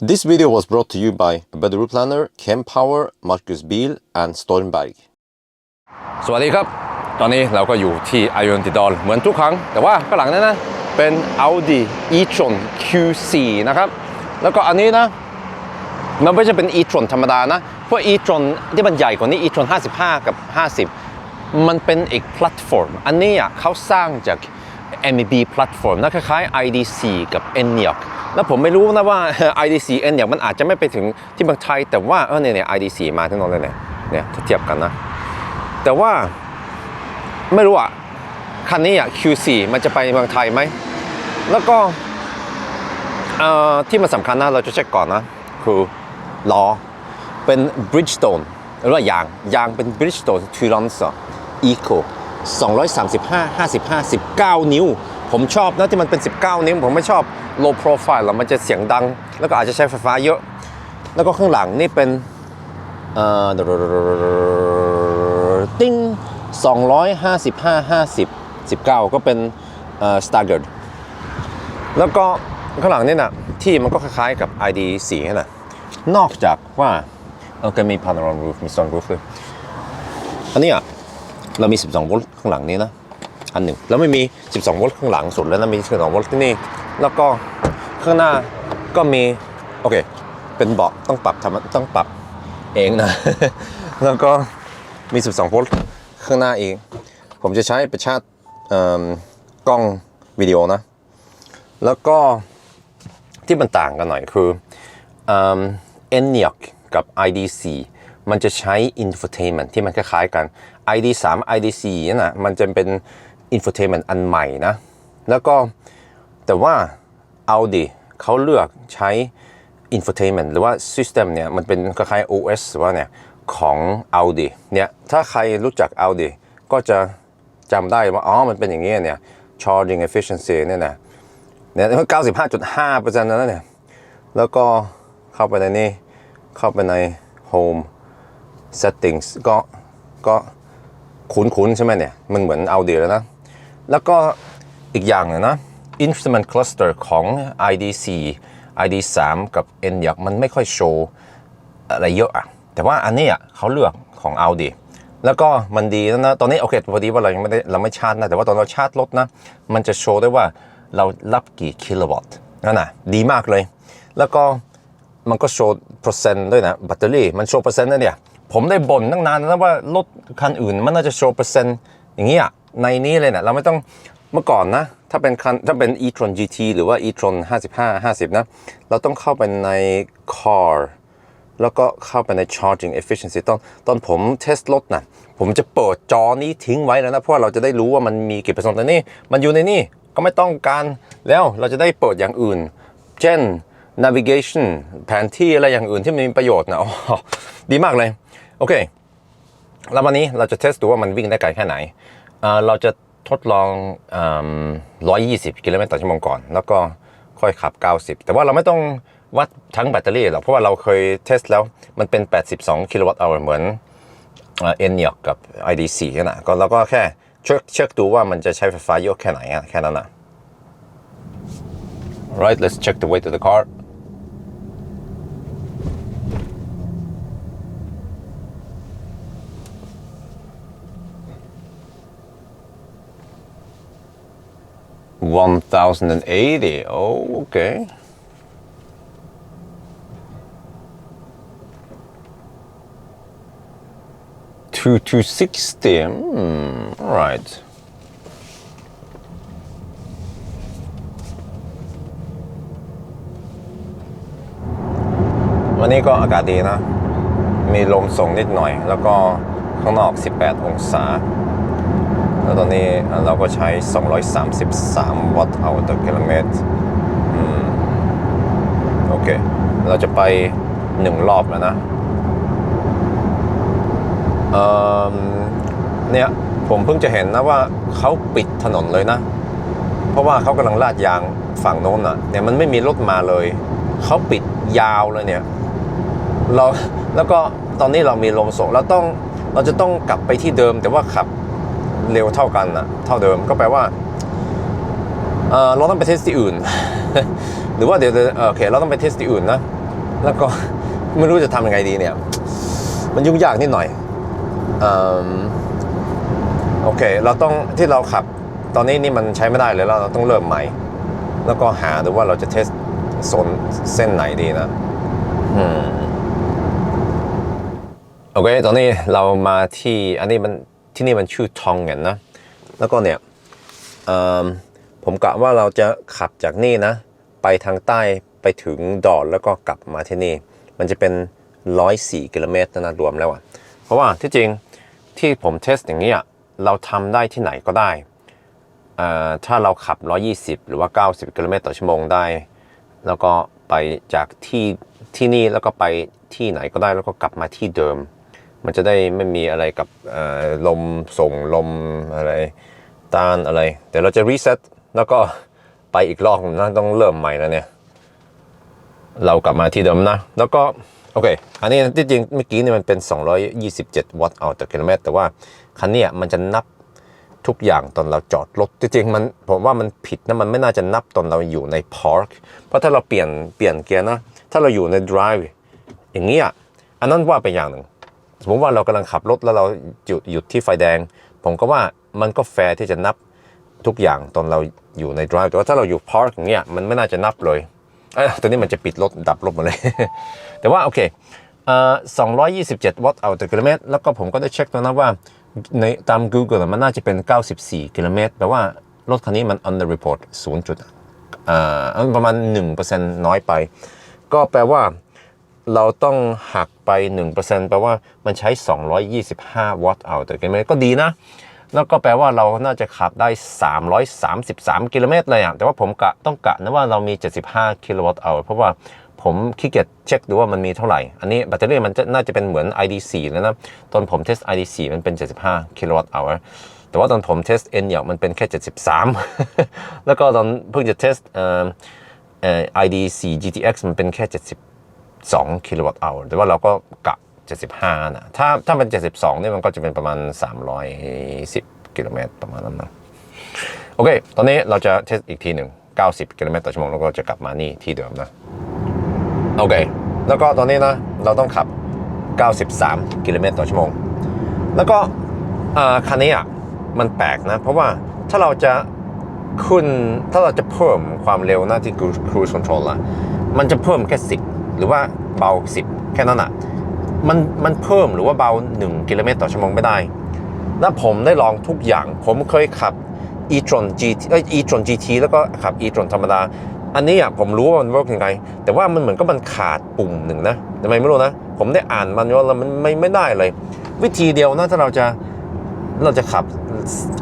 This video was brought to you by Better Route Planner, Kempower, Marcus Beal, and Stormberg. สวัสดีครับ ตอนนี้เราก็อยู่ที่ i o n t i d o l เหมือนทุกครั้ง แต่ว่าข้างหลังนั้นนะ เป็น Audi e-tron Q4 นะครับ แล้วก็อันนี้นะ มันไม่ใช่เป็น e-tron ธรรมดานะ เพราะ e-tron ที่มันใหญ่กว่านี้ e-tron 55 กับ 50 มันเป็นอีกแพลตฟอร์ม อันนี้อะเขาสร้างจาก MEB แพลตฟอร์มนะคล้ายๆ IDC กับ Enyaq แล้วผมไม่รู้นะว่า IDC Enyaq มันอาจจะไม่ไปถึงที่เมืองไทย แต่ว่าเออเนี่ยเนี่ย IDC มาที่โนนเลยเนี่ยเนี่ยถ้าเทียบกันนะ แต่ว่าไม่รู้อะ คันนี้อะ Q4 มันจะไปเมืองไทยไหม แล้วก็เอ่อที่มันสำคัญนะ เราจะเช็คก่อนนะ คือล้อเป็น Bridgestone หรือว่ายาง ยางเป็น Bridgestone t u r a n c e Eco 235 55 19 นิ้ว ผมชอบนะที่มันเป็น 19 นิ้ว ผมไม่ชอบ low profile แล้วมันจะเสียงดัง แล้วก็อาจจะใช้ไฟฟ้าเยอะ แล้วก็ข้างหลังนี่เป็นเอ่อติ้ง255 50 19 ก็เป็นเอ่อ staggered แล้วก็ข้างหลังนี่นะที่มันก็คล้ายๆกับ ID4 นั่นแหละนอกจากว่าเออก็มี panorama roof มี sun roof ด้วยอันนี้อะ เรามี 12 โวลต์ข้างหลังนี้นะ อันหนึ่งแล้วไม่มี 12 โวลต์ข้างหลังสุดแล้วนะมี 12 โวลต์ที่นี่ แล้วก็ข้างหน้าก็มี โอเค เป็นเบาะต้องปรับทำต้องปรับเองนะ แล้วก็มี 12 โวลต์ข้างหน้าเอง ผมจะใช้ไปชาร์จเอิ่มกล้องวิดีโอนะ แล้วก็ที่มันต่างกันหน่อยคือเอ่อ Enyaq กับ IDC มันจะใช้ infotainment ที่มันคล้ายๆกัน ID3 IDC นั่นนะมันจะเป็น infotainment อันใหม่นะ แล้วก็แต่ว่า Audi เขาเลือกใช้ infotainment หรือว่า system เนี่ย มันเป็นคล้ายๆ OS หรือว่าเนี่ย ของ Audi เนี่ย ถ้าใครรู้จัก Audi ก็จะจำได้ว่า อ๋อ มันเป็นอย่างนี้เนี่ย charging efficiency เนี่ยนะเนี่ย95.5%แล้วเซ็นต์นะเนี่ย แล้วก็เข้าไปในนี้เข้าไปใน home settings ก็ก็คุ้นๆใช่ไหมเนี่ย มันเหมือน Audi แล้วนะ แล้วก็อีกอย่างหนึงนะ instrument cluster ของ ID4 ID3 กับ Enyaq มันไม่ค่อยโชว์อะไรเยอะอะแต่ว่าอันนี้อะเขาเลือกของ Audi แล้วก็มันดีแล้วนะ ตอนนี้โอเคพอดีว่าเรายังไม่ได้เราไม่ชาร์จนะ แต่ว่าตอนเราชาร์จรถนะ มันจะโชว์ได้ว่าเรารับกี่กิโลวัตต์นั่นนะดีมากเลย แล้วก็มันก็โชว์เปอร์เซ็นต์ด้วยนะแบตเตอรี่มันโชว์เปอร์เซ็นต์นะเนี่ย ผมได้บ่นตั้งนานแล้วว่ารถคันอื่นมันน่าจะโชว์เปอร์เซ็นต์อย่างนี้อะในนี้เลยเนะเราไม่ต้องเมื่อก่อนนะ ถ้าเป็นคันถ้าเป็น e-tron GT หรือว่า e-tron 55 50 นะ เราต้องเข้าไปใน car แล้วก็เข้าไปใน charging efficiency ตอนตอนผมเทสรถนะผมจะเปิดจอนี้ทิ้งไว้แล้วนะ เพราะว่าเราจะได้รู้ว่ามันมีกี่เปอร์เซ็นต์แต่นี่ มันอยู่ในนี่ก็ไม่ต้องการแล้วเราจะได้เปิดอย่างอื่น เช่น navigation แผนที่อะไรอย่างอื่นที่มันมีประโยชน์นะอ๋อดีมากเลย โอเค แล้ววันนี้เราจะเทสดูว่ามันวิ่งได้ไกลแค่ไหนเเราจะทดลองเอิ่ม120 กิโลเมตรต่อชั่วโมงก่อน แล้วก็ค่อยขับ 90 แต่ว่าเราไม่ต้องวัดทั้งแบตเตอรี่หรอกเพราะว่าเราเคยเทสแล้วมันเป็น 82 กิโลวัตต์เวอร์เหมือนเอ็นยอกกับ ID4 นั่นนะก็เราก็แค่เช็คเช็คดูว่ามันจะใช้ไฟฟ้าเยอะแค่ไหนแค่นั้นนะ Right let's check the weight of the car 1080. Oh, okay. Two to sixty. Mm, all right. วันนี้ก็อากาศดีนะ มีลมส่งนิดหน่อย แล้วก็ข้างนอก 18 องศา แล้วตอนนี้เราก็ใช้ 233 วัตต์เอาต่อกิโลเมตรโอเค เราจะไปหนึ่งรอบแล้วนะเเนี่ยผมเพิ่งจะเห็นนะว่าเขาปิดถนนเลยนะ เพราะว่าเขากำลังลาดยางฝั่งโน้นอะเนี่ยมันไม่มีรถมาเลย เขาปิดยาวเลยเนี่ยเราแล้วก็ตอนนี้เรามีลมส่งเราต้องเราจะต้องกลับไปที่เดิมแต่ว่าขับ เร็วเท่ากันนะเท่าเดิมก็แปลว่าเออเราต้องไปเทสที่อื่น หรือว่าเดี๋ยวโอเคเราต้องไปเทสที่อื่นนะ แล้วก็ไม่รู้จะทำยังไงดีเนี่ย มันยุ่งยากนิดหน่อยอโอเค เราต้องที่เราขับตอนนี้นี่มันใช้ไม่ได้เลยเราต้องเริ่มใหม่ แล้วก็หาดูว่าเราจะเทสโซนเส้นไหนดีนะอืมโอเค ตอนนี้เรามาที่อันนี้มัน ที่นี่มันชื่อทองเงินนะ แล้วก็เนี่ยผมกะว่าเราจะขับจากนี่นะ ไปทางใต้ไปถึงดอนแล้วก็กลับมาที่นี่ มันจะเป็น 104กิโลเมตรนะรวมแล้วอะเพราะว่าที่จริงที่ผมเทสอย่างนี้อะเราทำได้ที่ไหนก็ได้ ถ้าเราขับ 120 หรือว่า 90 กิโลเมตรต่อชั่วโมงได้ แล้วก็ไปจากที่ที่นี่แล้วก็ไปที่ไหนก็ได้แล้วก็กลับมาที่เดิม มันจะได้ไม่มีอะไรกับลมส่งลมอะไรต้านอะไร เดี๋ยวเราจะรีเซ็ตแล้วก็ไปอีกรอบนะต้องเริ่มใหม่แล้วเนี่ย เรากลับมาที่เดิมนะ แล้วก็ โอเค อันนี้ที่จริงเมื่อกี้เนี่ยมันเป็น 227 วัตต์เอาต่อกิโลเมตร แต่ว่าคันเนี้ยมันจะนับทุกอย่างตอนเราจอดรถจริงๆมันผมว่ามันผิดนะมันไม่น่าจะนับตอนเราอยู่ในพาร์คเพราะถ้าเราเปลี่ยนเปลี่ยนเกียร์นะ ถ้าเราอยู่ใน drive อย่างเงี้ยอันนั้นว่าไปอย่างหนึ่ง สมมติว่าเรากำลังขับรถแล้วเราหยุดหยุดที่ไฟแดง ผมก็ว่ามันก็แฟร์ที่จะนับทุกอย่างตอนเราอยู่ใน drive แต่ว่าถ้าเราอยู่ park อย่างเงี้ยมันไม่น่าจะนับเลยเอ้ยตัวนี้มันจะปิดรถดับรถหมดเลย แต่ว่าโอเคเอ่อ227วัตต์เอาต่อกิโลเมตร แล้วก็ผมก็ได้เช็คตัวนะว่าในตาม Google มันน่าจะเป็น 94 กิโลเมตรแปลว่ารถคันนี้มัน under report 0จุดเอ่อประมาณ 1%น้อยไป ก็แปลว่า เราต้องหักไป 1%แปลว่ามันใช้ 225 วัตต์เอาต่อกิโลเมตรก็ดีนะ แล้วก็แปลว่าเราน่าจะขับได้ 333 กิโลเมตรเลยอะแต่ว่าผมกะต้องกะนะว่าเรามี 75 กิโลวัตต์เอาเพราะว่าผมขี้เกียจเช็คดูว่ามันมีเท่าไหร่ อันนี้แบตเตอรี่มันน่าจะเป็นเหมือน ID4 แล้วนะ ตอนผมเทส ID4 มันเป็น 75 กิโลวัตต์เอาแต่ว่าตอนผมเทส N เนี่ยมันเป็นแค่ 73 แล้วก็ตอนเพิ่งจะเทสเอ่อ ID4 GTX มันเป็นแค่ 70 2 กิโลวัตต์เอาแต่ว่าเราก็กะ 75 นะ ถ้าถ้าเป็น72เนี่ยมันก็จะเป็นประมาณ 310 กิโลเมตรประมาณนั้นนะโอเค ตอนนี้เราจะเทสอีกทีหนึ่ง 90 กิโลเมตรต่อชั่วโมง แล้วก็จะกลับมานี่ที่เดิมนะ โอเค แล้วก็ตอนนี้นะ เราต้องขับ 93 กิโลเมตรต่อชั่วโมง แล้วก็คันนี้อะ มันแปลกนะ เพราะว่าถ้าเราจะขึ้น ถ้าเราจะเพิ่มความเร็วหน้าที่ cruise control อะมันจะเพิ่มแค่ 10 หรือว่าเบา 10 แค่นั้นอะมันมันเพิ่มหรือว่าเบา 1 กิโลเมตรต่อชั่วโมงไม่ได้ แล้วผมได้ลองทุกอย่าง ผมเคยขับ e-tron GT เอ้ย e-tron GT แล้วก็ขับ e-tron ธรรมดา อันนี้อะผมรู้ว่ามันเวิร์กยังไง แต่ว่ามันเหมือนก็มันขาดปุ่มหนึ่งนะทำไมไม่รู้นะ ผมได้อ่านมันว่าแล้วมันไม่ไม่ได้เลย วิธีเดียวนะถ้าเราจะเราจะขับ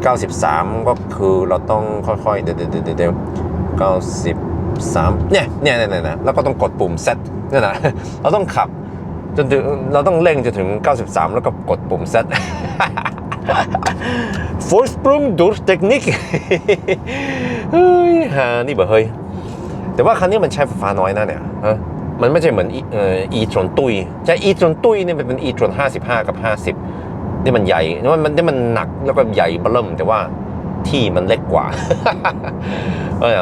93 ก็คือเราต้องค่อยๆ เดี๋ยวเดี๋ยวเดี๋ยวเดี๋ยว 3เนี่ยเนี่ยเนี่ยเนี่ยแล้วก็ต้องกดปุ่ม set เนี่ยนะเราต้องขับจนถึงเราต้องเร่งจนถึง 93 แล้วก็กดปุ่ม set Vorsprung durch Technik เฮ้ยฮานี่บ่เฮ้ยแต่ว่าคันนี้มันใช้ไฟฟ้าน้อยนะเนี่ยมันไม่ใช่เหมือน e เอ่อ e-tron ตุยใช่ e-tron ตุยเนี่ยมันเป็น e-tron 55 กับ 50 นี่มันใหญ่นี่มันนี่มันหนักแล้วก็ใหญ่เบิ่มแต่ว่าที่มันเล็กกว่าเออ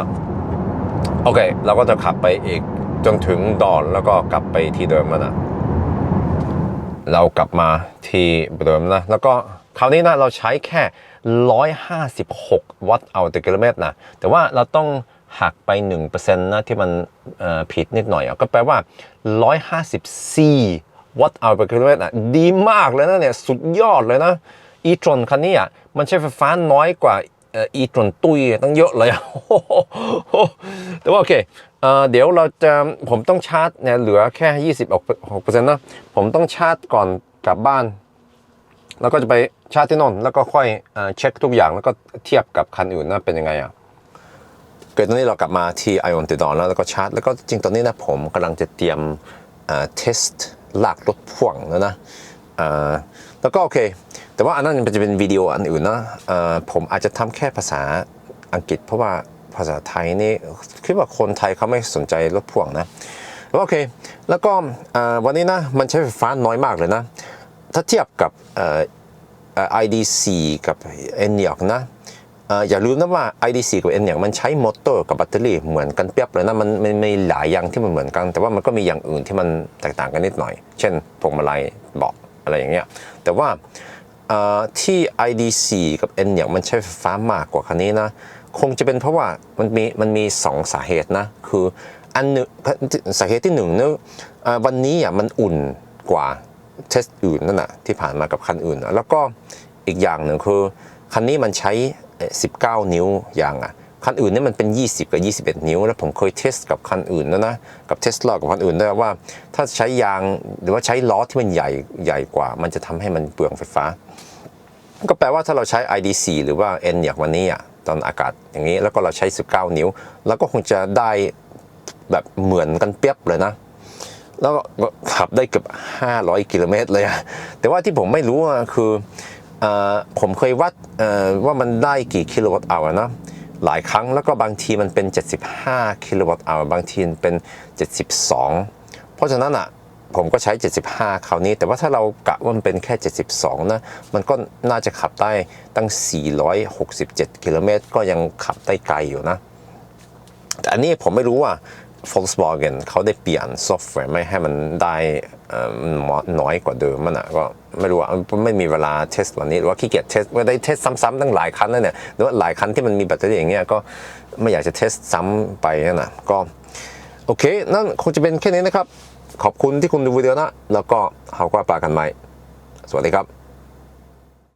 โอเค เราก็จะขับไปอีกจนถึงดอนแล้วก็กลับไปที่เดิมนะเรากลับมาที่เดิมนะ แล้วก็คราวนี้นะเราใช้แค่ 156 วัตต์เอาต่อกิโลเมตรนะแต่ว่าเราต้องหักไป 1%นะที่มันผิดนิดหน่อยอก็แปลว่า 154 วัตต์เอาต่อกิโลเมตรอะดีมากเลยนะเนี่ย สุดยอดเลยนะ e-tron คันนี้อะมันใช้ไฟฟ้าน้อยกว่า อ่อ e-tron ตุยตั้งเยอะเลยแต่ว่าโอเคเดี๋ยวเราจะผมต้องชาร์จเนี่ยเหลือแค่ 26%นะผมต้องชาร์จก่อนกลับบ้าน แล้วก็จะไปชาร์จที่นนแล้วก็ค่อยเช็คทุกอย่างแล้วก็เทียบกับคันอื่นนะเป็นยังไงอะเกิดตอนนี้เรากลับมาที่ไอออนติดอนแล้วแล้วก็ชาร์จ แล้วก็จริงตอนนี้นะผมกำลังจะเตรียมเอ่อเทสลากรถพ่วงแล้วนะแล้วก็โอเค แต่ว่าอันนั้นมันจะเป็นวิดีโออันอื่นนะผมอาจจะทำแค่ภาษาอังกฤษ เพราะว่าภาษาไทยนี่คิดว่าคนไทยเขาไม่สนใจรถพ่วงนะโอเค แล้วก็วันนี้นะมันใช้ไฟฟ้าน้อยมากเลยนะ ถ้าเทียบกับเอ่อเอ่อ ID4 กับ e n i a c นะเเอ่อย่าลืมนะว่า ID4 กับ N อย่างมันใช้มอเตอร์กับแบตเตอรี่เหมือนกันเปียบเลยนะมันมันมีหลายอย่างที่มันเหมือนกัน แต่ว่ามันก็มีอย่างอื่นที่มันแตกต่างกันนิดหน่อย เช่นพวงมาลัยเบาะอะไรอย่างเงี้ยแต่ว่า ที่ ID4 กับ N อย่างมันใช้ไฟฟ้ามากกว่าคันนี้นะ คงจะเป็นเพราะว่ามันมีมันมีสองสาเหตุนะ คืออันหนึ่งสาเหตุที่หนึ่งเนอะเอ่อวันนี้อะมันอุ่นกว่าเทสอื่นนั่นแหะที่ผ่านมากับคันอื่นนะแล้วก็อีกอย่างหนึ่งคือ คันนี้มันใช้ 19 นิ้วยางอะ คันอื่นนี่มันเป็น 20 กับ 21 นิ้ว แล้วผมเคยเทสกับคันอื่นแล้วนะ กับเทสลากับคันอื่นด้วยว่า ถ้าใช้ยางหรือว่าใช้ล้อที่มันใหญ่ใหญ่กว่า มันจะทำให้มันเปลืองไฟฟ้า ก็แปลว่าถ้าเราใช้ ID4 หรือว่า N อย่างวันนี้อะตอนอากาศอย่างนี้แล้วก็เราใช้ 19 นิ้ว แล้วก็คงจะได้แบบเหมือนกันเปียบเลยนะ แล้วก็ขับได้เกือบ 500 กิโลเมตรเลยอะแต่ว่าที่ผมไม่รู้อะคืออผมเคยวัดอ่อว่ามันได้กี่กิโลวัตต์เอานะ หลายครั้งแล้วก็บางทีมันเป็น 75 กิโลวัตต์เอาบางทีนเป็น 72 เพราะฉะนั้นอะผมก็ใช้ 75 คราวนี้ แต่ว่าถ้าเรากะว่ามันเป็นแค่ 72 นะ มันก็น่าจะขับได้ตั้ง 467 กิโลเมตรก็ยังขับได้ไกลอยู่นะ แต่อันนี้ผมไม่รู้ว่า Volkswagen เขาได้เปลี่ยนซอฟต์แวร์ไม่ให้มันได้น้อยกว่าเดิมมันอะก็ไม่รู้ว่าไม่มีเวลาเทสวันนี้หรือว่าขี้เกียจเทสว่าได้เทสซ้ำๆตั้งหลายคันแล้วเนี่ยหรือว่าหลายคันที่มันมีแบตเตอรี่อย่างเงี้ยก็ไม่อยากจะเทสซ้ำไปนั่นนะก็โอเค นั่นคงจะเป็นแค่นี้นะครับ ขอบคุณที่คุณดูวิดีโอนะ แล้วก็เขาก็ปลากันใหม่ สวัสดีครับ